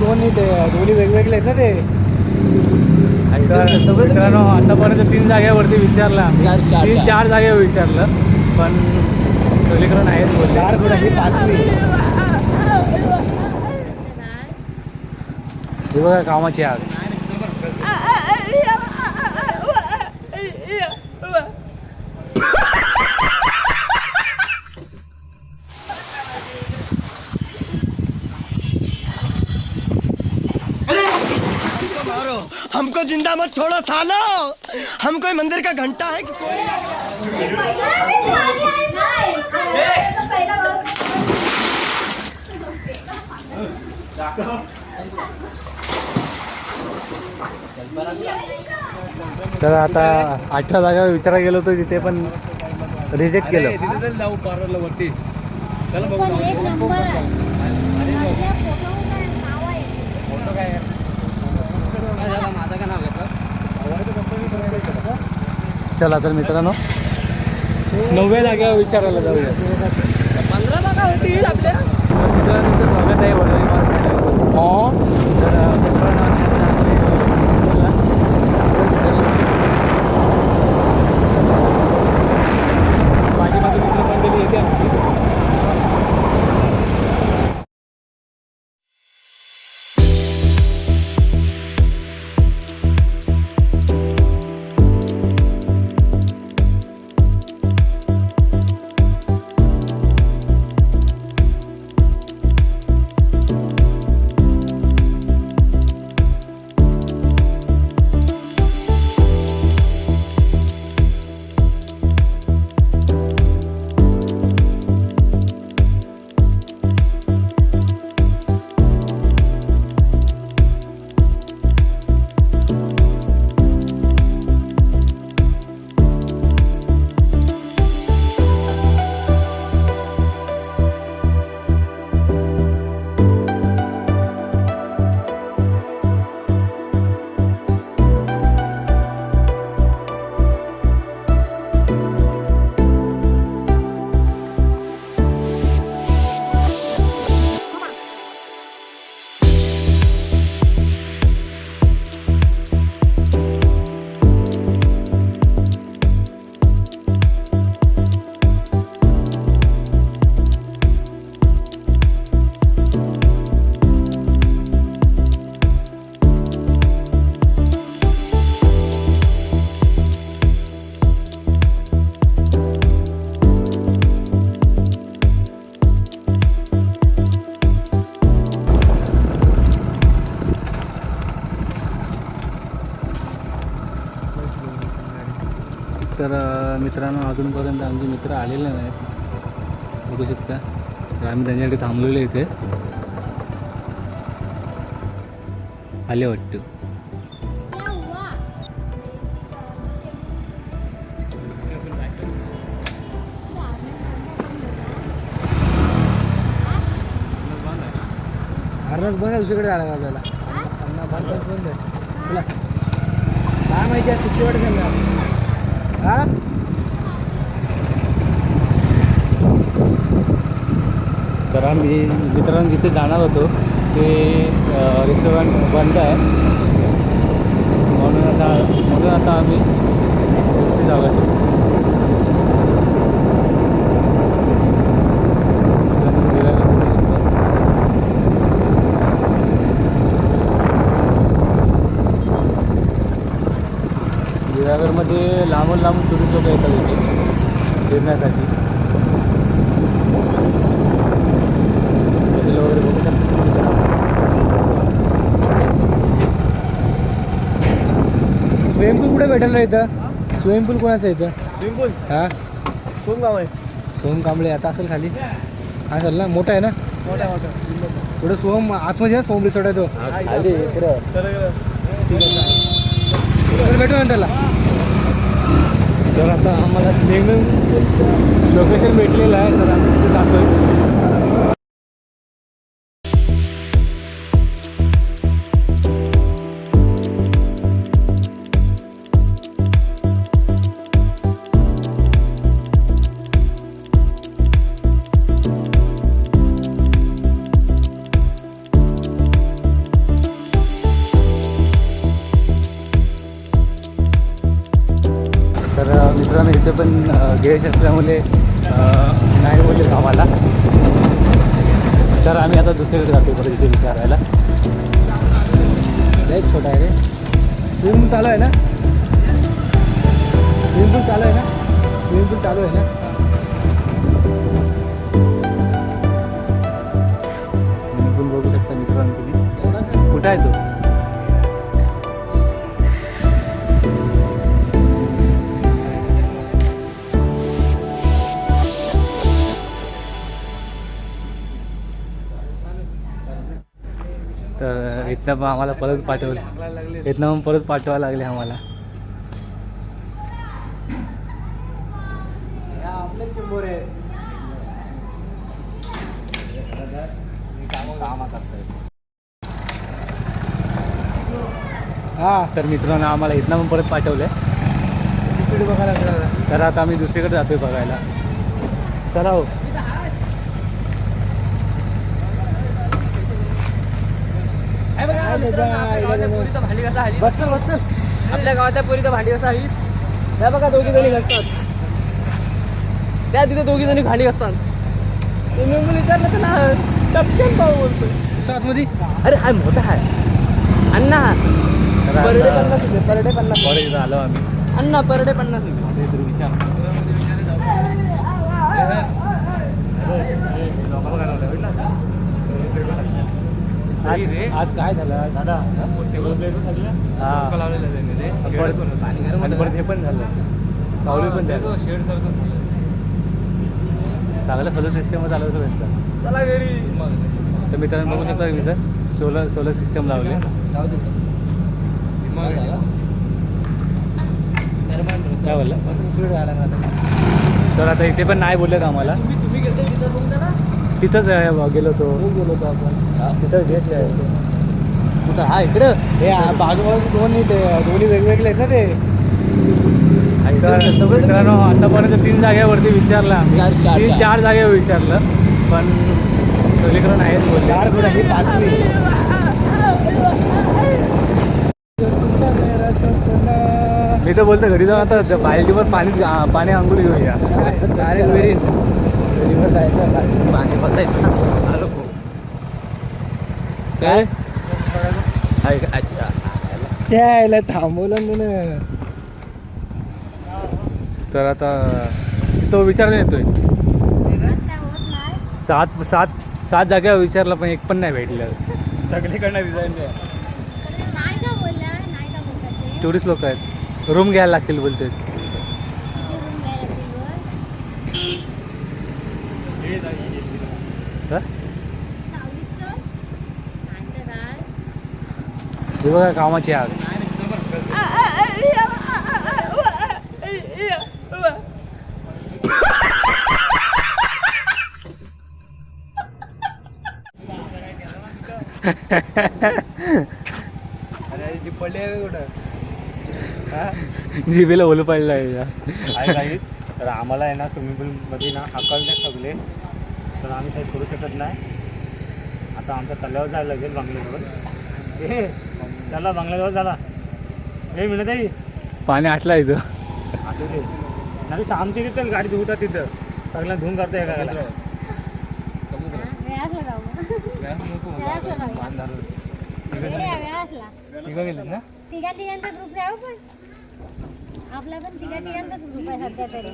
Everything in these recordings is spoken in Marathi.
दोन्ही ते दोन्ही वेगवेगळे आहेत ना ते. तर मित्रांनो आतापर्यंत तीन जागेवरती विचारलं तीन चार. जागेवर विचारलं पण नाहीच बोलले. चार कुठं ही पाचवी. हे बघा कामाची आग. मारो हमको ज़िंदा मत छोड़ो सालो। हम कोई मंदिर का घंटा है कि कोई तर आता विचारायला गेलो होतो तिथे पण रिजेक्ट केलं. जाऊ पार्लरला वरती. चला पण एक नंबर आहे. आपल्या फोटोवर काय चला तर मित्रांनो. नवव्या जागेवर विचारायला जाऊया. पंधरा जागा होती आपल्या. स्वागत आहे अजूनपर्यंत आमचे मित्र आलेले नाहीत बघू शकता तर आम्ही त्यांच्यासाठी थांबलेलो इथे आले वाटतं वा अर्धाच बघा दुसरीकडे आला का आपल्याला अण्णा बंद कर, बंद आहे. तुला काय माहिती आहे सुट्टी वाटत त्यांना हा तर आम्ही मित्रांनो जिथे जाणार होतो ते रेस्टॉरंट बंद आहे. म्हणून आता म्हणून आता आम्ही दुसरी जागा शकतो मित्रांनो, विरागडमध्ये लांबून लांबून टुरिस्ट लोक येतात इथे फिरण्यासाठी हॉटेल वगैरे बघू शकता स्विमिंग पूल कुठे भेटेल रे इथं? स्विमिंग पूल कोणाचं आहे इथं? स्विमिंग पूल हा? कोण गाव आहे. सोहम कांबळे आता असेल खाली. असेल ना मोठा आहे ना? मोठा मोठा पुढे सोहम आतमध्ये आहे ना सोहम रिसॉर्ट आहे तो. खाली भेटू ना त्याला. तर आता आम्हाला स्विमिंग लोकेशन भेटलेलं आहे तर आम्ही तिथे जातोय. गिरेश असल्यामुळे नाही बोलले आम्हाला तर आम्ही आता दुसरीकडे जातो परत इथे विचारायला. एक छोटा आहे रे. स्विमिंग पूल चालू आहे ना? स्विमिंग पूल चालू आहे ना? स्विमिंग पूल चालू आहे ना? तुम्ही बघू शकता मित्रांनो कुठं आहे तो? इथनं मग आम्हाला परत पाठवलं. इथनं मग परत पाठवावं लागले आम्हाला. हा तर मित्रांनो आम्हाला इथनं मग परत पाठवलं. तर आता आम्ही दुसरीकडे जातोय बघायला. चला हो भांडी कसा हली बसल बसल आपल्या गावातल्या पोरीचं भांडी कसं हली त्या बघा दोघी जणी घसतात त्या तिथे दोघी जणी भांडी तुम्ही म्हणून विचारलं तर ना भाऊ सातमध्ये अरे हाय मोठा आहे अण्णा तर पर डे आता पन्नास रुपये पर डे पन्नास आलो आम्ही अण्णा पर डे पन्नास रुपये तरी विचार आज आज काय झालं? दादा हा परत- आणि परत हे पण झालं. सावली पण झालं. चांगलं सोलर सिस्टम चालू होतं त्यांचं. चला घरी. तर मित्रांनो बघू शकता इथं सोलर सोलर सिस्टम लावले. काय बोलला? तर आता इथे पण नाही बोललेत आम्हाला तुम्ही तिथं बघून ना तिथंच आहे गेलो तो गेलो होतो आपण. तिथं घेतलं कुठं हा इकडं हे बाजूबाजू दोन इथे दोन्ही वेगवेगळे आहेत ना ते. तर मित्रांनो आतापर्यंत तीन जागेवरती विचारला. चार, चार, तीन चार. जागेवर विचारलं पण सगळीकडे बोलले. चार कुठं ही पाचवी. मी तर बोलतो घरी जाऊन आता त्या बाल्टीवर पाणी पाणी अंघोळ घेऊया डायरेक्ट वेरीन जायचं पाणी आलो काय अच्छा त्याला थांबवलं ना तर आता तो विचारला येतोय. होत नाही सात सात सात जागेवर विचारलं पण एक पण नाही भेटलं. सगळीकडनं डिझाईन नाही. का बोलला नाही का बोलतात ते तेवढीच लोक आहेत. रूम घ्यायला लागतील बोलते किती room घ्यायला लागतील वर? सावलीचं? नाही तर काय? हे बघा कामाची आग. जिबीला ओलं पडलं आहे तर आम्हाला आहे ना स्विमिंग पूलमध्ये ना हाकलण्यात सगळे. तर आम्ही काही करू शकत नाही. आता आमच्या तल्यावर जायला लागेल बांगल्याजवळ. चला बांगल्याजवळ झाला ए मिळत आहे पाणी आटलं इथं. नाही आमची तिथं गाडी धुवतात तिथं. सगळ्यांना धुवून करता एका हा. गेले ना तिघा तिघांचा ग्रुप राहू पण आपला पण तिघा तिघांचाच ग्रुप आहे सध्या तरी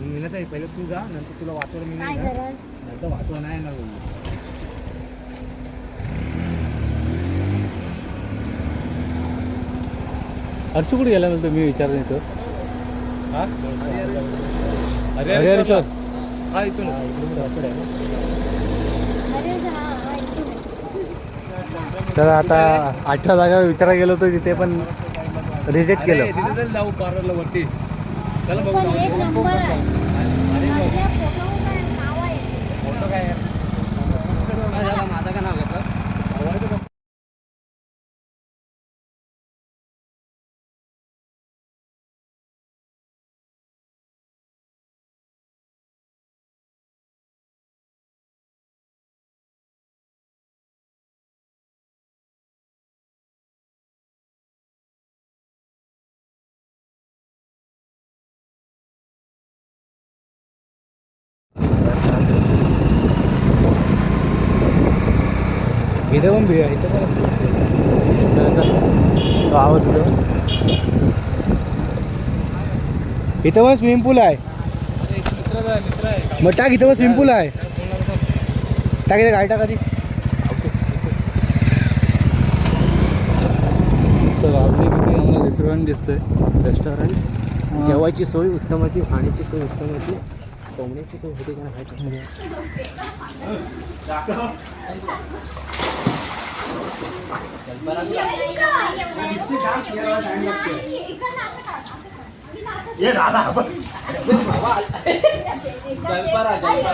मिळत आहे पहिले तू जा नंतर तुला मी काय नाही. गरज? नंतर नाही ना हर्षू कुठे गेला म्हणतो मी विचारलं येतो अरे अरे सर. हा इथून. अरे हा हा इथून. आहे. तर आता अठरा जागा विचारायला गेलो होतो तिथे पण रिजेक्ट केलं. जाऊ पार्लरला वरती. चला पण इथं पण भि इथं पण स्विमिंग पूल आहे. मग टाक इथं पण स्विमिंग पूल आहे. टाक इथं गाडी टाका ती रेस्टॉरंट दिसतंय. रेस्टॉरंट जेवायची सोय उत्तमाची खाण्याची सोय उत्तमाची. कोंबड्याची सोय होती का नाही माहित नाही. ये दादा जलपरा जलपरा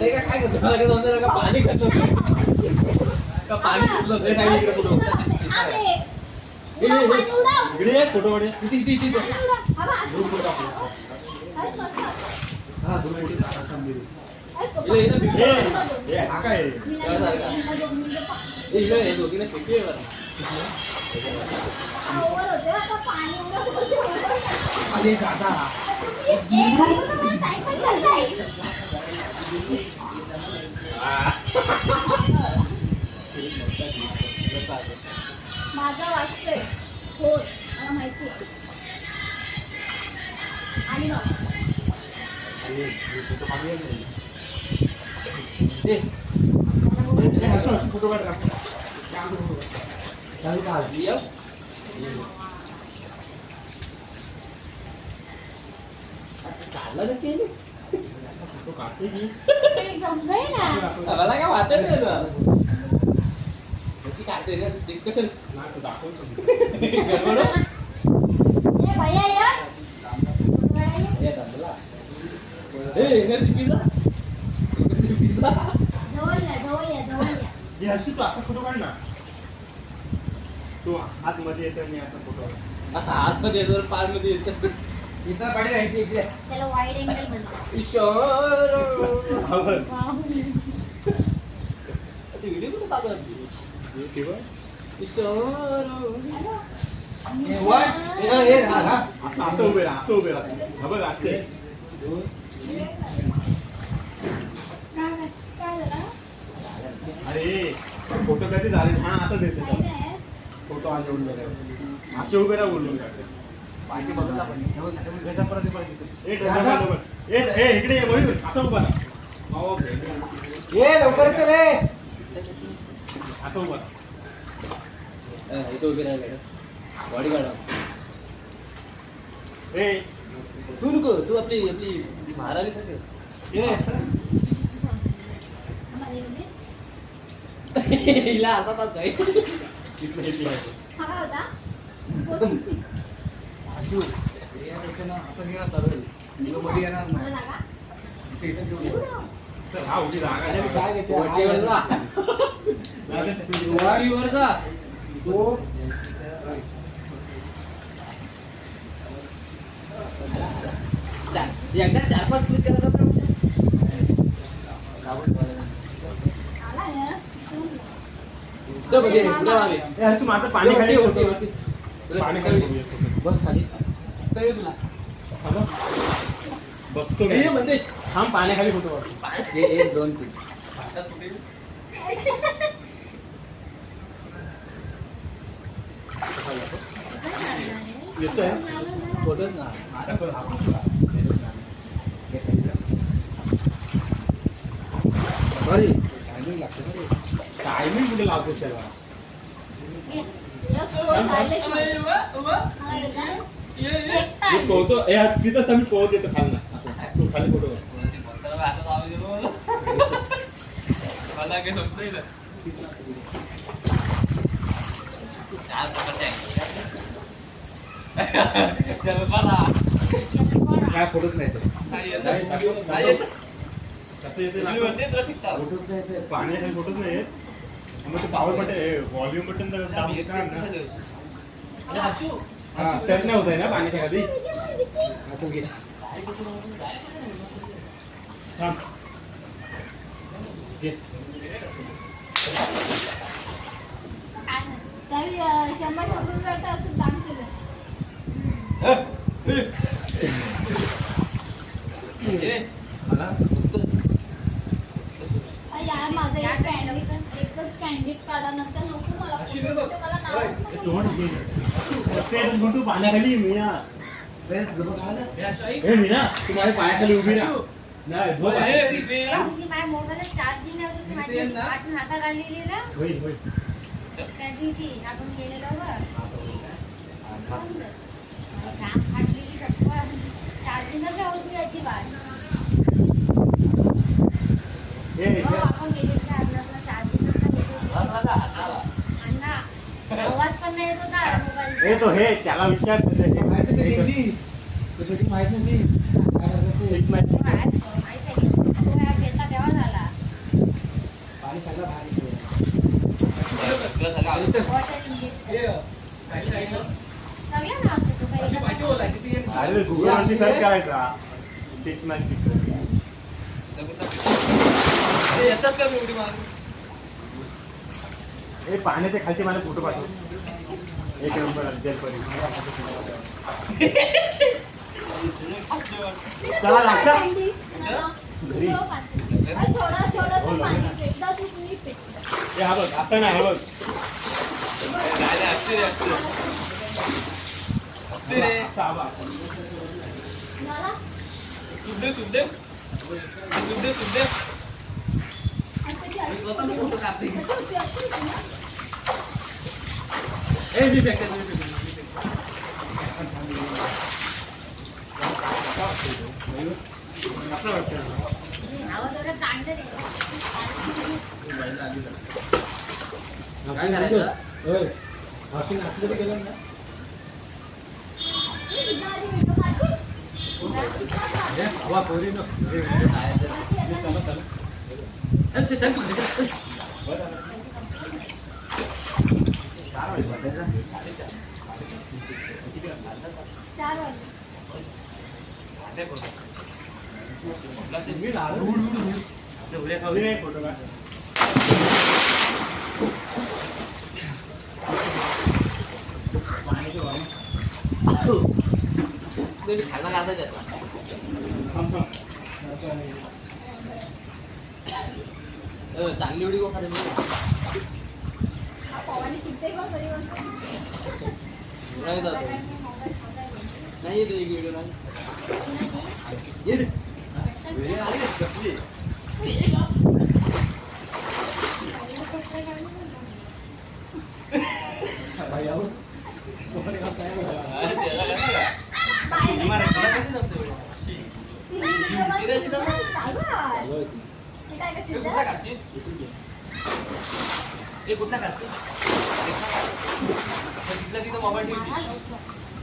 내가 가고 들어가는 건데 내가 많이 갔는데 내가 많이 갔는데 내가 많이 갔는데 그래 돌아 그래 이리 이리 이리 봐봐 아 돌아 이리 나가 담비 ಇಲ್ಲ ಇಲ್ಲ ಬಿಟ್ಟೆ ಏ ಹಾಕ ಇಲ್ಲ ಇದು ಹೋಗಿಲ್ಲ ಬಿಟ್ಟೆ ಹೇಳ ಅದೇ ದಾದಾ माझा वाचतोय हो मला माहिती आहे आणि मग ए, फोटो काढ चालू का आज? ये. काढला तर केली. ते ना मला काय वाटत नाही तुला. नक्की काढतोय रे, check कर. गडबड आहे? ए भैया या ए, दमला. ए, इकडची pizza. इकडची pizza. जवळ या जवळ या जवळ या हे हर्षी तू असा फोटो काढ ना तू आतमध्ये येतो आणि आता फोटो. आता आतमध्ये येतो, पारमध्ये येतो. Pizza काढी राहायची इकडे. त्याला वाईड अँगल म्हणतात. ईश्वर. ते व्हिडिओ कुठे चालू आहे? हे बघ. ईश्वर. आणि असं असं उभे राहा असं उभे राहा. हा बघ असे काय काय झालं अरे फोटो कधी झाले? हा असं देते फोटो उभे राहा असे उभे राहा बोलून. इकडे असं उभा हो. ये लवकर चल. ये. असं उभा इथं उभी राहा मॅडम. बॉडीगार्ड ए तू नको तू आपली आपली महाराणी सारखी. हिला अर्धा तास जाईल हे. हा काय होता कोथिंबीर. असं गेला सरळमध्ये येणार मला जागा? तर हा उभी जागा आहे. काय घेते वाटीवर जा. जागा चार- एकदा चार पाच क्लिक केला तर आला ना पुढे मागे. ए, हर्षू माझं पाणी खाली वरती, होतं. वरती. पाणी खाली. बस खाली। तर ये तुला हा बसतो ये म्हणजे थांब पाण्याखाली फ़ोटो काढ. एक दोन तीन येतोय फोटोच ना आता पण हा. अरे टायमिंग कुठे लावतो त्याला पोहतो तिथंच मी पोहत येतो खाली तू खाली फोटो. मला काय समजेल चार काय फोटोच नाही? कसं येते पाण्याखाली फोटोच नाही येत. मग ते पॉवर बटन व्हॉल्यूम बटन तर दाबून काढ ना हा टच नाही होत आहे ना पाण्याच्या खाली असं घे काय नाही. त्यावेळी अं, शंभर शंभर रुपयाचं असं दान केलं अं, यार माझं एक कॅन्डिड एकच कॅन्डिड काढा नंतर नको मला फ़ोटो. मला नावच नको पाण्याखाली मीना मीना तू माझ्या पायाखाली उभी राहा. नाही झोप आहे. त्या माझ्या मोबाईलला चार्जिंग नाही माझी पाठून हाता काढलेली ना. होईल होईल त्या दिवशी आपण गेलेलो बघ. घाम फाटलेली चार्जिंगच नाही अजिबात. असतो तो काही. अरे गुगल वरती सर्च करायचा टिच मॅच येतात का मी उडी मारून हे पाण्याच्या खालचे मला फोटो पाठव. एक नंबर जलपरी चला लागतं थंडी. घरी. अरे थोडं थोडंसं पाणी सुखदेव सुखदेव सुखदेव सुखदेव असं की स्वतःचा फोटो काढते. असं होती, असं होती ना? ए मी फेकते मी फेकते, मी फेकते. असं वाटतं आवाज एवढा तांडत आहे. काय करायचं होय मावशी नाचलं तरी गेलं ना मी सुद्धा आधी व्हिडिओ काढते. हे हवा पोरी न चला चला ए, ते 눈이 갈라가서졌어. 어, 장리 우리고 하는 거. नाही जात नाही येत एक व्हिडिओ नाही कुणाची? ये रे. व्हिडिओ आली रे, कसली? अरे, त्याला काय એ કેટલા કાઢશે કેટલા થી તો મોબાઈલ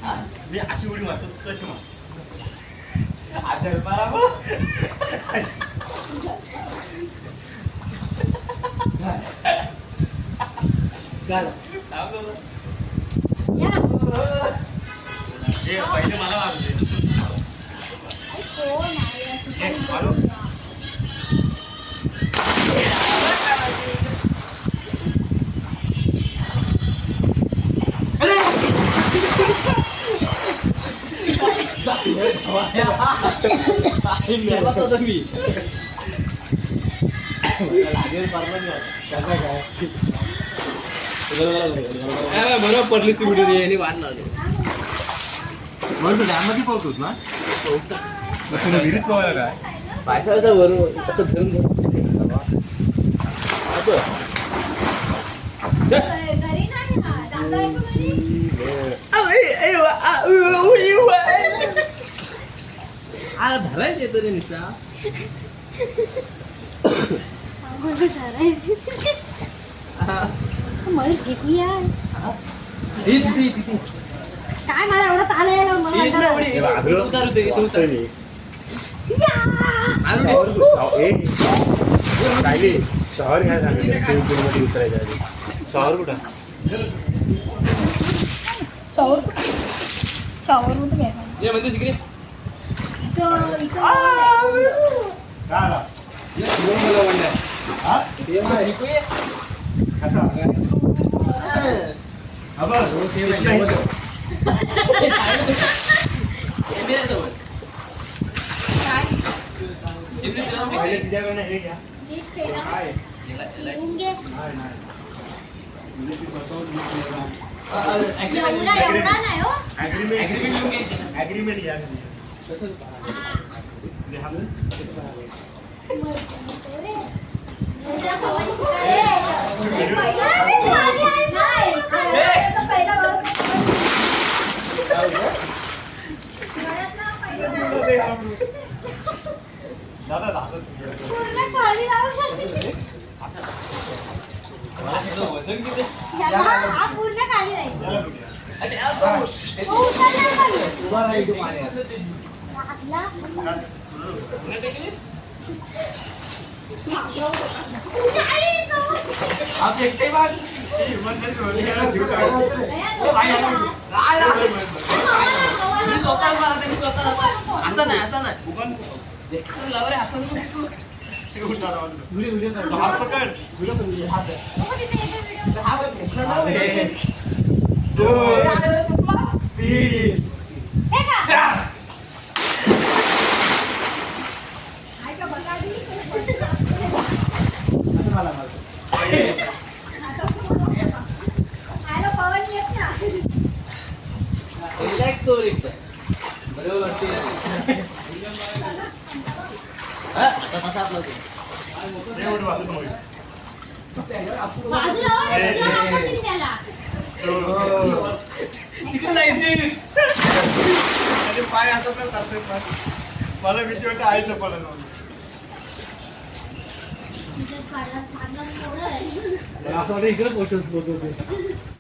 હા? મેં આશી ઉડી મારતો ચશ્મા આદર બરાબર ચાલો. આવો એ પહેલે મારા આવશે કોણ આવ્યા? છે बरोबर पडली ती व्हिडिओ यांनी लावली मग तू डॅममध्ये पोहतोस ना मग तुला विहिरीत पोहायला काय पायसाचा बरोबर असं धरून धरून. आला धरायला येतो रे निसा काय मला एवढा ताल यायला मला कंटाळा आला. शहर घ्यायला सांगितलं स्विमिंग पूल मध्ये उतरायच्या आधी शहर कुठं शॉवर शॉवर मध्ये घ्यायचा ये म्हणते शिकले एवढा एवढा नाही हो. ऍग्रीमेंट ऍग्रीमेंट घ्या দাদা দাদা খালি पूर्ण खाली राहील आप देखते ही बात मी स्वतः उभा राहते मी स्वतः राहतो असं नाही असं नाही अरे लवर आहे असं नको. हा बघ, घेतला जाऊ. तीन आईचं पालन असं वाटतं इकडे पोषण होत होते.